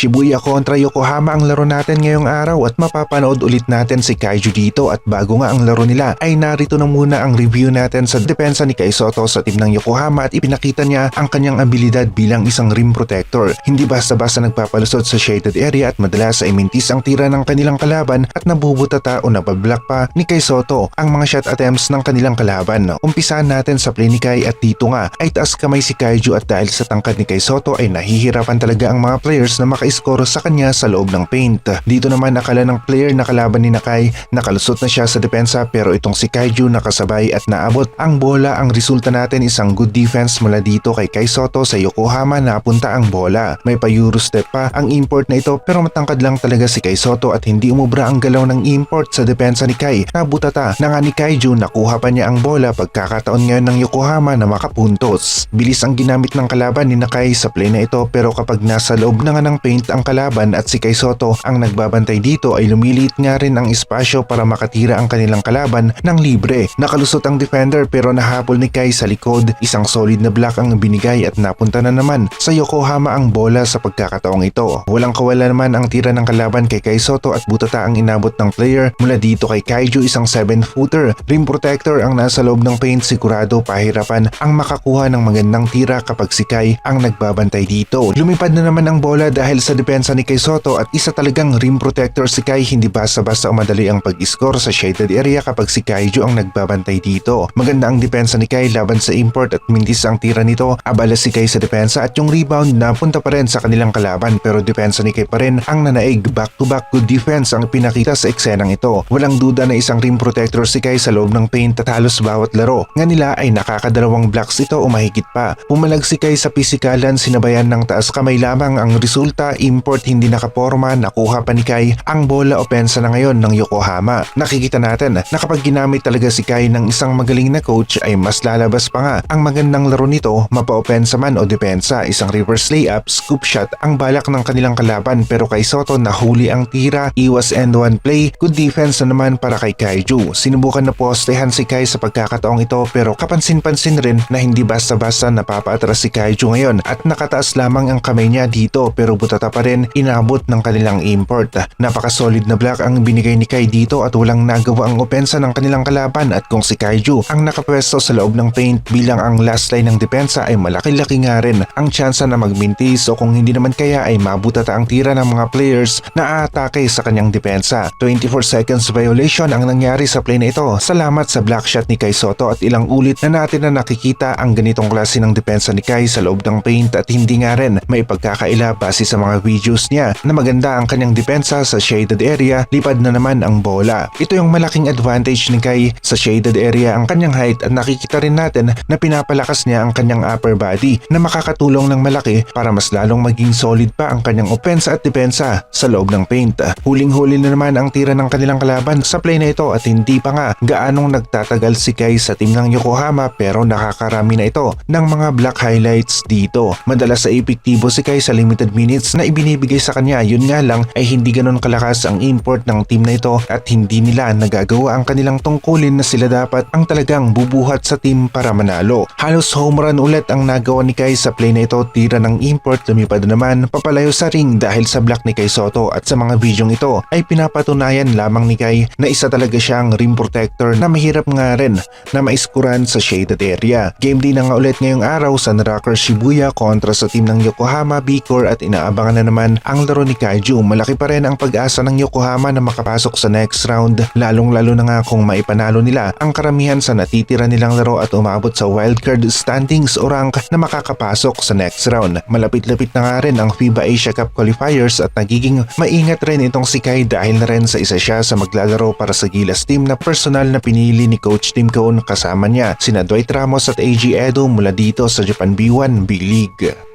Shibuya kontra Yokohama ang laro natin ngayong araw at mapapanood ulit natin si Kaiju dito at bago nga ang laro nila ay narito na muna ang review natin sa depensa ni Kai Soto sa team ng Yokohama at ipinakita niya ang kanyang abilidad bilang isang rim protector. Hindi basta-basta nagpapalusot sa shaded area at madalas ay mintis ang tira ng kanilang kalaban at nabubutata o nabablock pa ni Kai Soto ang mga shot attempts ng kanilang kalaban. Umpisahan natin sa play ni Kai at dito nga ay taas kamay si Kaiju at dahil sa tangkad ni Kai Soto ay nahihirapan talaga ang mga players na maka-score sa kanya sa loob ng paint. Dito naman akala ng player na kalaban ni Nakai nakalusot na siya sa depensa pero itong si Kaiju nakasabay at naabot ang bola. Ang resulta natin isang good defense mula dito kay Kai Soto sa Yokohama napunta ang bola. May pa Euro step pa ang import na ito pero matangkad lang talaga si Kai Soto at hindi umubra ang galaw ng import sa depensa ni Kai. Nabutata na nga ni Kaiju nakuha pa niya ang bola pagkakataon ngayon ng Yokohama na makapuntos. Bilis ang ginamit ng kalaban ni Nakai sa play na ito pero kapag nasa loob na nga ng paint ang kalaban at si Kai Soto ang nagbabantay dito ay lumiliit nga rin ang espasyo para makatira ang kanilang kalaban ng libre. Nakalusot ang defender pero nahabol ni Kai sa likod. Isang solid na block ang binigay at napunta na naman sa Yokohama ang bola sa pagkakataong ito. Walang kawala naman ang tira ng kalaban kay Kai Soto at butata ang inabot ng player mula dito kay Kaiju isang 7-footer. Rim protector ang nasa loob ng paint sigurado pahirapan ang makakuha ng magandang tira kapag si Kai ang nagbabantay dito. Lumipad na naman ang bola dahil sa depensa ni Kai Soto at isa talagang rim protector si Kai hindi basta-basta umadali ang pag-score sa shaded area kapag si Kaiju ang nagbabantay dito. Maganda ang depensa ni Kai laban sa import at mintis ang tira nito. Abala si Kai sa depensa at yung rebound napunta pa rin sa kanilang kalaban pero depensa ni Kai pa rin ang nanaig back-to-back good defense ang pinakita sa eksenang ito. Walang duda na isang rim protector si Kai sa loob ng paint at halos bawat laro. Nga nila ay nakakadalawang blocks ito o mahigit pa. Pumalag si Kai sa pisikalan sinabayan ng taas kamay lamang ang resulta import hindi nakaporma nakuha pa ni Kai ang bola opensa na ngayon ng Yokohama. Nakikita natin na kapag ginamit talaga si Kai ng isang magaling na coach ay mas lalabas pa nga ang magandang laro nito mapa-opensa man o depensa isang reverse layup scoop shot ang balak ng kanilang kalaban pero kay Soto nahuli ang tira iwas end one play good defense na naman para kay Kaiju. Sinubukan na postehan si Kai sa pagkakataong ito pero kapansin-pansin rin na hindi basta-basta napapaatras si Kaiju ngayon at nakataas lamang ang kamay niya dito pero butata pa rin inabot ng kanilang import. Napaka-solid na block ang binigay ni Kai dito at walang nagawa ang opensa ng kanilang kalaban at kung si Kaiju ang nakapwesto sa loob ng paint bilang ang last line ng depensa ay malaki-laki nga rin ang tsansa na magmintis o kung hindi naman kaya ay mabutata ang tira ng mga players na aatake sa kanyang depensa. 24 seconds violation ang nangyari sa play na ito. Salamat sa block shot ni Kai Soto at ilang ulit na natin na nakikita ang ganitong klase ng depensa ni Kai sa loob ng paint at hindi nga rin may pagkakaila base sa mga videos niya na maganda ang kanyang depensa sa shaded area, lipad na naman ang bola. Ito yung malaking advantage ni Kai sa shaded area ang kanyang height at nakikita rin natin na pinapalakas niya ang kanyang upper body na makakatulong ng malaki para mas lalong maging solid pa ang kanyang opensa at depensa sa loob ng paint. Huling-huli na naman ang tira ng kanilang kalaban sa play na ito at hindi pa nga gaanong nagtatagal si Kai sa team ng Yokohama pero nakakarami na ito ng mga black highlights dito. Madalas sa epektibo si Kai sa limited minutes na ibinibigay sa kanya yun nga lang ay hindi ganon kalakas ang import ng team na ito at hindi nila nagagawa ang kanilang tungkulin na sila dapat ang talagang bubuhat sa team para manalo. Halos home run ulit ang nagawa ni Kai sa play na ito tira ng import lumipad naman papalayo sa ring dahil sa block ni Kai Soto at sa mga videong ito ay pinapatunayan lamang ni Kai na isa talaga siyang rim protector na mahirap nga rin na maiskuran sa shaded area. Game din na nga ulit ngayong araw sa Rockers Shibuya kontra sa team ng Yokohama Bicor at inaabangan na naman ang laro ni Kaiju. Malaki pa rin ang pag-asa ng Yokohama na makapasok sa next round lalong lalo na nga kung maipanalo nila ang karamihan sa natitira nilang laro at umabot sa wildcard standings o rank na makakapasok sa next round. Malapit-lapit na nga rin ang FIBA Asia Cup qualifiers at nagiging maingat rin itong si Kai dahil na rin sa isa siya sa maglalaro para sa Gilas team na personal na pinili ni Coach Tim Cone kasama niya sina Dwight Ramos at AG Edo mula dito sa Japan B1 B-League.